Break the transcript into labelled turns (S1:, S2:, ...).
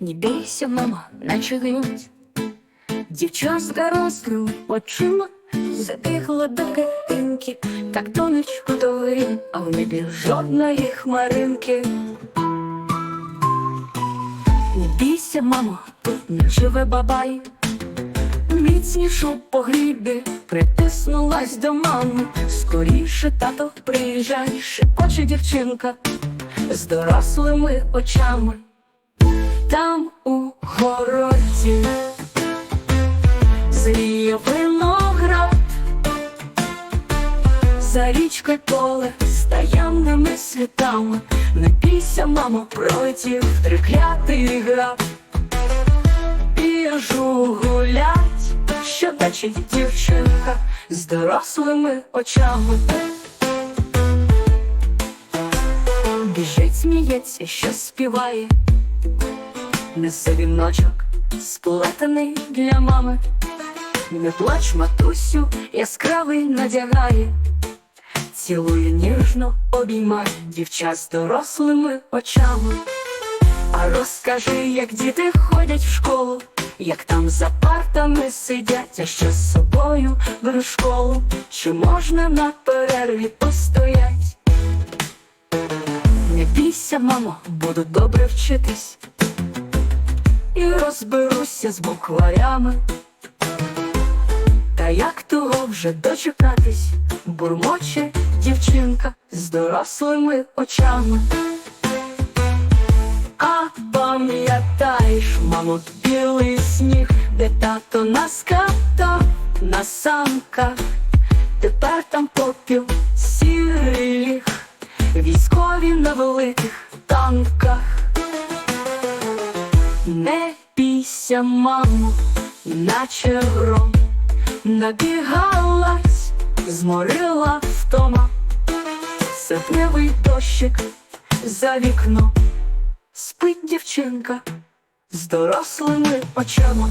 S1: Не бійся, мама, наче гнуть. Дівчатка розкрив очима, забігла до картинки, так донечку довірі, а в небі жодної хмаринки. Не бійся, мамо, тут не живе бабай. Міцнішу по грібі притиснулась до мами. Скоріше тато приїжджай, шепоче дівчинка з дорослими очами. Там у городі зріє виноград, за річкою поле з таємними світами. Не бійся, мамо, пролетів триклятий град. Біжу гулять, що бачить дівчинка з дорослими очами. Біжить, сміється, що співає, несе віночок, сплетений для мами. Не плач, матусю, яскравий надягає, цілує ніжно, обіймає дівча з дорослими очами. А розкажи, як діти ходять в школу, як там за партами сидять, а що з собою в школу, чи можна на перерві постоять? Бійся, мамо, буду добре вчитись. І розберуся з букварями. Та як того вже дочекатись, бурмоче дівчинка з дорослими очами. А пам'ятаєш, мамо, білий сніг, де тато нас катав на санках, тепер там попіл сірий ліг, військові на великих танках. Не бійся, мамо, наче гром, набігалась, зморила втома, серпневий дощик за вікном. Спить дівчинка з дорослими очима.